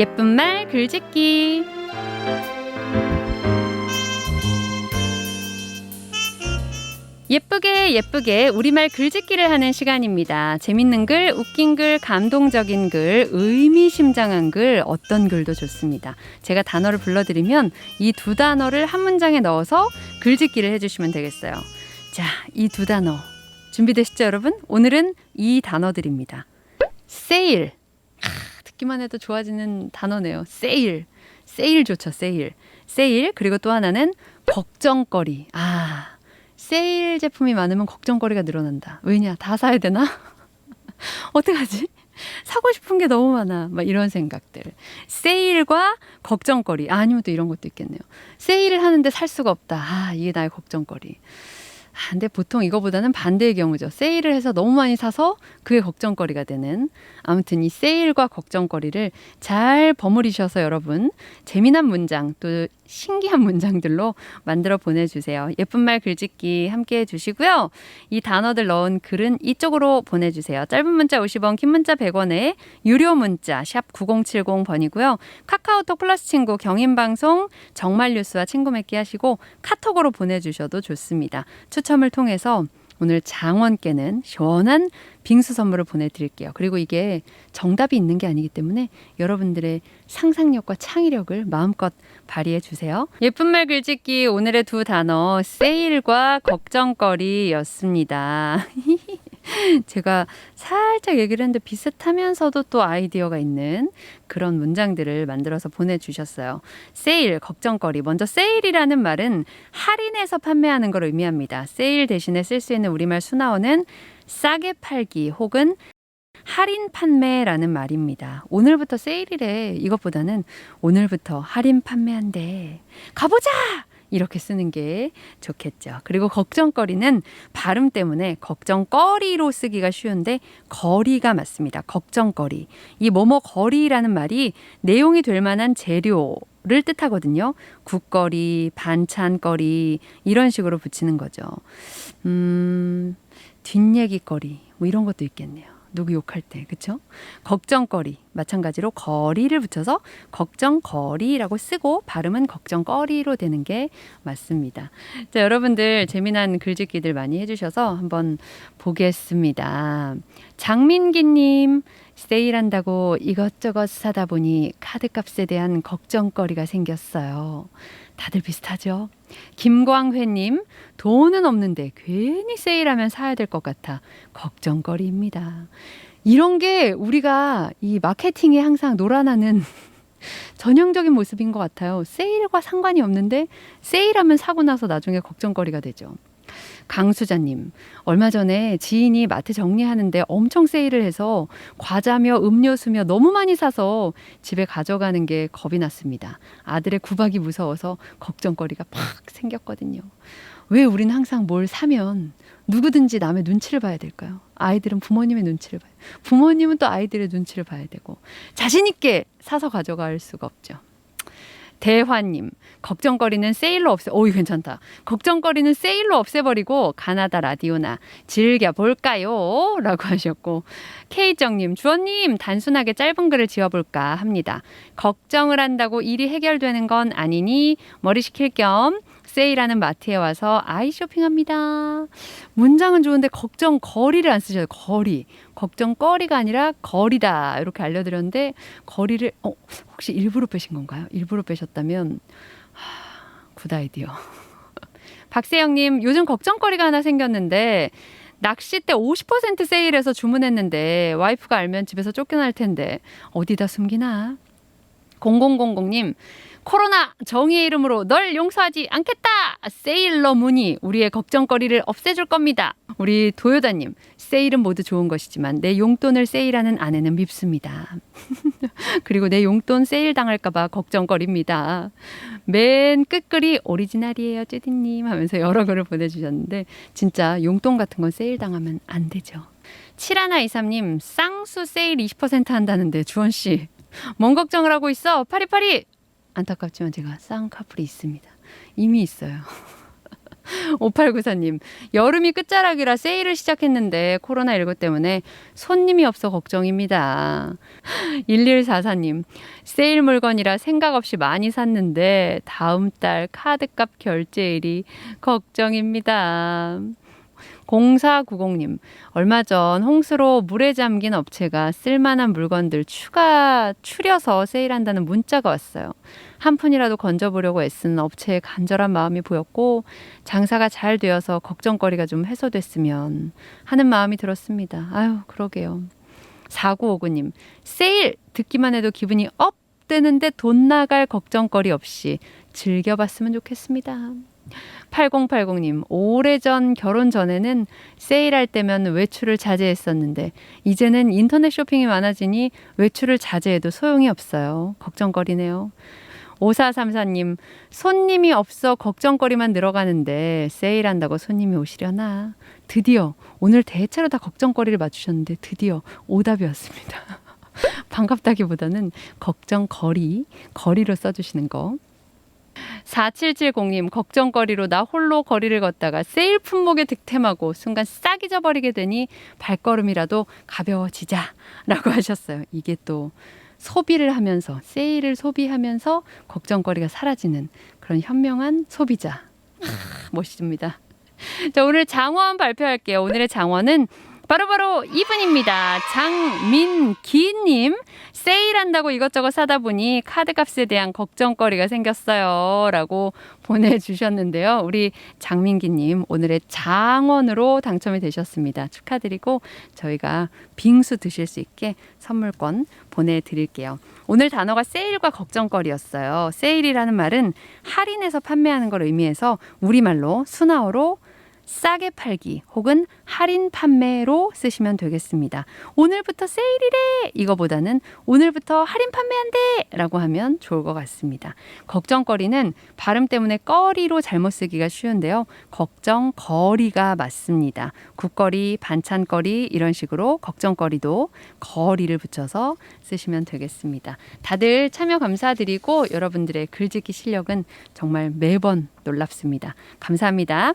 예쁜 말 글짓기 예쁘게 예쁘게 우리말 글짓기를 하는 시간입니다. 재밌는 글, 웃긴 글, 감동적인 글, 의미심장한 글, 어떤 글도 좋습니다. 제가 단어를 불러드리면 이 두 단어를 한 문장에 넣어서 글짓기를 해주시면 되겠어요. 자, 이 두 단어 준비되시죠, 여러분? 오늘은 이 단어들입니다. 세일. 아, 듣기만 해도 좋아지는 단어네요. 세일. 세일 좋죠, 세일. 세일. 그리고 또 하나는 걱정거리. 아, 세일 제품이 많으면 걱정거리가 늘어난다. 왜냐? 다 사야 되나? 어떡하지? 사고 싶은 게 너무 많아. 막 이런 생각들. 세일과 걱정거리. 아, 아니면 또 이런 것도 있겠네요. 세일을 하는데 살 수가 없다. 아, 이게 나의 걱정거리. 아, 근데 보통 이거보다는 반대의 경우죠. 세일을 해서 너무 많이 사서 그게 걱정거리가 되는. 아무튼 이 세일과 걱정거리를 잘 버무리셔서 여러분 재미난 문장 또 신기한 문장들로 만들어 보내주세요. 예쁜 말 글짓기 함께 해주시고요. 이 단어들 넣은 글은 이쪽으로 보내주세요. 짧은 문자 50원, 긴 문자 100원에 유료 문자 샵 9070번이고요. 카카오톡 플러스 친구 경인방송 정말 뉴스와 친구 맺기 하시고 카톡으로 보내주셔도 좋습니다. 추 첨을 통해서 오늘 장원께는 시원한 빙수 선물을 보내드릴게요. 그리고 이게 정답이 있는 게 아니기 때문에 여러분들의 상상력과 창의력을 마음껏 발휘해 주세요. 예쁜 말 글짓기 오늘의 두 단어 세일과 걱정거리였습니다. 제가 살짝 얘기를 했는데 비슷하면서도 또 아이디어가 있는 그런 문장들을 만들어서 보내주셨어요. 세일, 걱정거리. 먼저 세일이라는 말은 할인해서 판매하는 걸 의미합니다. 세일 대신에 쓸 수 있는 우리말 순화어는 싸게 팔기 혹은 할인 판매라는 말입니다. 오늘부터 세일이래. 이것보다는 오늘부터 할인 판매한대. 가보자! 이렇게 쓰는 게 좋겠죠. 그리고 걱정거리는 발음 때문에 걱정거리로 쓰기가 쉬운데 거리가 맞습니다. 걱정거리. 이 뭐뭐 거리라는 말이 내용이 될 만한 재료 를 뜻하거든요. 국거리, 반찬거리 이런 식으로 붙이는 거죠. 음, 뒷얘기거리 뭐 이런 것도 있겠네요. 누구 욕할 때, 그쵸? 걱정거리. 마찬가지로 거리를 붙여서 걱정거리라고 쓰고 발음은 걱정거리로 되는 게 맞습니다. 자, 여러분들 재미난 글짓기들 많이 해주셔서 한번 보겠습니다. 장민기님, 세일한다고 이것저것 사다 보니 카드값에 대한 걱정거리가 생겼어요. 다들 비슷하죠? 김광회님, 돈은 없는데 괜히 세일하면 사야 될 것 같아 걱정거리입니다. 이런 게 우리가 이 마케팅에 항상 놀아나는 전형적인 모습인 것 같아요. 세일과 상관이 없는데 세일하면 사고 나서 나중에 걱정거리가 되죠. 강수자님, 얼마 전에 지인이 마트 정리하는데 엄청 세일을 해서 과자며 음료수며 너무 많이 사서 집에 가져가는 게 겁이 났습니다. 아들의 구박이 무서워서 걱정거리가 팍 생겼거든요. 왜 우리는 항상 뭘 사면 누구든지 남의 눈치를 봐야 될까요? 아이들은 부모님의 눈치를 봐요. 부모님은 또 아이들의 눈치를 봐야 되고 자신 있게 사서 가져갈 수가 없죠. 대화님, 걱정거리는 세일로 없애, 오이 괜찮다. 걱정거리는 세일로 없애버리고 가나다 라디오나 즐겨볼까요? 라고 하셨고, K정님, 주원님, 단순하게 짧은 글을 지어볼까 합니다. 걱정을 한다고 일이 해결되는 건 아니니 머리 식힐 겸 세일하는 마트에 와서 아이 쇼핑합니다. 문장은 좋은데 걱정 거리를 안 쓰셔요. 거리. 걱정 거리가 아니라 거리다. 이렇게 알려드렸는데 거리를 어, 혹시 일부러 빼신 건가요? 일부러 빼셨다면 하, 굿 아이디어. 박세영님 요즘 걱정거리가 하나 생겼는데 낚싯대 50% 세일해서 주문했는데 와이프가 알면 집에서 쫓겨날 텐데 어디다 숨기나? 0000님 코로나 정의의 이름으로 널 용서하지 않겠다. 세일러 문이 우리의 걱정거리를 없애줄 겁니다. 우리 도요다님, 세일은 모두 좋은 것이지만 내 용돈을 세일하는 아내는 밉습니다. 그리고 내 용돈 세일 당할까봐 걱정거립니다. 맨 끝글이 오리지널이에요, 쭈디님 하면서 여러 글을 보내주셨는데 진짜 용돈 같은 건 세일 당하면 안 되죠. 7123님, 쌍수 세일 20% 한다는데 주원씨, 뭔 걱정을 하고 있어? 파리파리! 안타깝지만 제가 쌍꺼풀이 있습니다. 이미 있어요. 5894님, 여름이 끝자락이라 세일을 시작했는데 코로나19 때문에 손님이 없어 걱정입니다. 1144님, 세일 물건이라 생각 없이 많이 샀는데 다음 달 카드값 결제일이 걱정입니다. 0490님, 얼마 전 홍수로 물에 잠긴 업체가 쓸만한 물건들 추가 추려서 세일한다는 문자가 왔어요. 한 푼이라도 건져보려고 애쓰는 업체의 간절한 마음이 보였고 장사가 잘 되어서 걱정거리가 좀 해소됐으면 하는 마음이 들었습니다. 아유, 그러게요. 4959님, 세일! 듣기만 해도 기분이 업! 되는데 돈 나갈 걱정거리 없이 즐겨봤으면 좋겠습니다. 8080님, 오래전 결혼 전에는 세일할 때면 외출을 자제했었는데, 이제는 인터넷 쇼핑이 많아지니 외출을 자제해도 소용이 없어요. 걱정거리네요. 5434님, 손님이 없어 걱정거리만 늘어가는데 세일한다고 손님이 오시려나? 드디어 오늘 대체로 다 걱정거리를 맞추셨는데 드디어 오답이 왔습니다. 반갑다기보다는 걱정거리, 거리로 써주시는 거. 4770님, 걱정거리로 나 홀로 거리를 걷다가 세일 품목에 득템하고 순간 싹 잊어버리게 되니 발걸음이라도 가벼워지자 라고 하셨어요. 이게 또 소비를 하면서, 세일을 소비하면서 걱정거리가 사라지는 그런 현명한 소비자. 아, 멋있습니다. 자, 오늘 장원 발표할게요. 오늘의 장원은 바로 바로 이분입니다. 장민기님. 세일한다고 이것저것 사다 보니 카드 값에 대한 걱정거리가 생겼어요. 라고 보내주셨는데요. 우리 장민기님, 오늘의 장원으로 당첨이 되셨습니다. 축하드리고 저희가 빙수 드실 수 있게 선물권 보내드릴게요. 오늘 단어가 세일과 걱정거리였어요. 세일이라는 말은 할인해서 판매하는 걸 의미해서 우리말로 순화어로 싸게 팔기 혹은 할인 판매로 쓰시면 되겠습니다. 오늘부터 세일이래! 이거보다는 오늘부터 할인 판매한대! 라고 하면 좋을 것 같습니다. 걱정거리는 발음 때문에 거리로 잘못 쓰기가 쉬운데요. 걱정거리가 맞습니다. 국거리, 반찬거리 이런 식으로 걱정거리도 거리를 붙여서 쓰시면 되겠습니다. 다들 참여 감사드리고 여러분들의 글짓기 실력은 정말 매번 놀랍습니다. 감사합니다.